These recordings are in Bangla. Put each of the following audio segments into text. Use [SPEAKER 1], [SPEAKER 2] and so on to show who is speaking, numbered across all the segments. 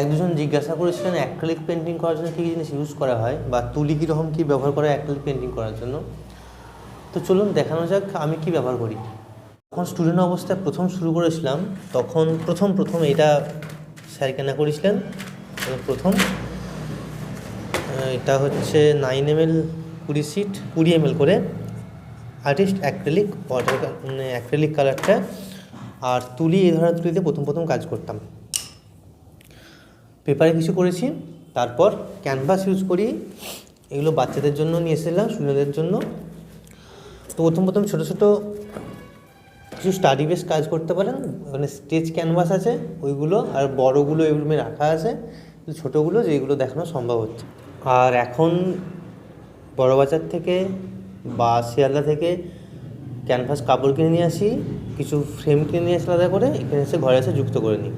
[SPEAKER 1] এক দুজন জিজ্ঞাসা করেছিলেন অ্যাক্রিলিক পেন্টিং করার জন্য কী কী জিনিস ইউজ করা হয় বা তুলি কীরকম কী ব্যবহার করা হয় অ্যাক্রিলিক পেন্টিং করার জন্য। তো চলুন দেখানো যাক আমি কি ব্যবহার করি। যখন স্টুডেন্ট অবস্থায় প্রথম শুরু করেছিলাম, তখন প্রথম প্রথম এটা স্যার কেনা করেছিলেন প্রথম এটা হচ্ছে নাইন এম এল কুড়ি সিট কুড়ি এম এল করে আর্টিস্ট অ্যাক্রেলিক ওয়াটার মানে অ্যাক্রেলিক কালারটা আর তুলি এই ধরনের তুলিতে প্রথম প্রথম কাজ করতাম। পেপারে কিছু করেছি, তারপর ক্যানভাস ইউজ করি। এগুলো বাচ্চাদের জন্য নিয়ে এসেছিলাম স্টুডেন্টদের জন্য। তো প্রথম প্রথম ছোটো ছোটো কিছু স্টাডি বেস কাজ করতে পারেন মানে স্টেজ ক্যানভাস আছে, ওইগুলো, আর বড়গুলো এগুলো রাখা আছে ছোটোগুলো যেগুলো দেখানো সম্ভব হচ্ছে। আর এখন বড় বাজার থেকে বা শিয়ালদা থেকে ক্যানভাস কাপড় কিনে নিয়ে আসি, কিছু ফ্রেম কিনে নিয়ে আসি আলাদা করে, এখানে এসে ঘরে এসে যুক্ত করে নিই।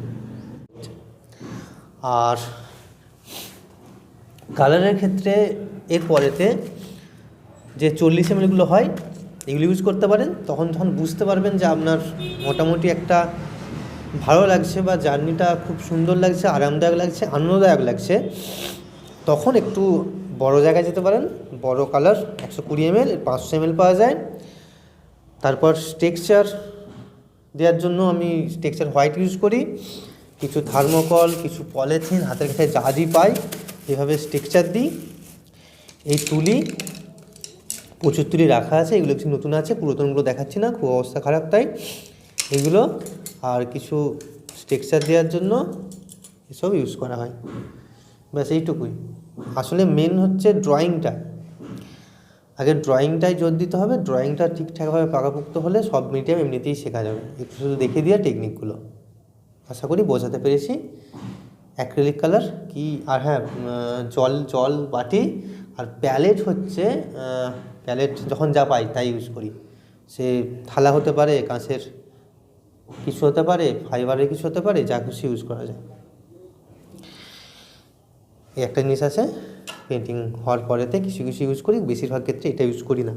[SPEAKER 1] আর কালারের ক্ষেত্রে এর পরেতে যে চল্লিশ এমএলগুলো হয়, এগুলো ইউজ করতে পারেন। তখন তখন বুঝতে পারবেন যে আপনার মোটামুটি একটা ভালো লাগছে বা জার্নিটা খুব সুন্দর লাগছে, আরামদায়ক লাগছে, আনন্দদায়ক লাগছে। তখন একটু বড় জায়গায় যেতে পারেন। বড় কালার, একশো কুড়ি এমএল পাঁচশো এমএল পাওয়া যায়। তারপর টেক্সচার দেওয়ার জন্য আমি টেক্সচার হোয়াইট ইউজ করি। কিছু থার্মোকল কিছু পলিথিন হাতের কাছে জাহাজই পাই, এভাবে টেক্সচার দিই। এই তুলি প্রচুর তুলি রাখা আছে, এগুলো কিছু নতুন আছে, পুরাতনগুলো দেখাচ্ছি না, খুব অবস্থা খারাপ তাই। এগুলো আর কিছু টেক্সচার দেওয়ার জন্য এসব ইউজ করা হয়। ব্যাস এইটুকুই। আসলে মেন হচ্ছে ড্রয়িংটা আগে ড্রয়িংটাই জোর দিতে হবে ড্রয়িংটা ঠিকঠাকভাবে পাকাপোক্ত হলে সব মিডিয়াম এমনিতেই শেখা যাবে। একটু শুধু দেখে দেওয়া টেকনিকগুলো আশা করি বোঝাতে পেরেছি। অ্যাক্রিলিক কালার কি, আর হ্যাঁ জল জল, বাটি, আর প্যালেট হচ্ছে প্যালেট যখন যা পাই তাই ইউজ করি। সে থালা হতে পারে, কাঁচের কিছু হতে পারে ফাইবারের কিছু হতে পারে, যা খুশি ইউজ করা যায়। এই একটা জিনিস আছে পেন্টিং হওয়ার পরেতে কিছু কিছু ইউজ করি, বেশিরভাগ ক্ষেত্রে এটা ইউজ করি না।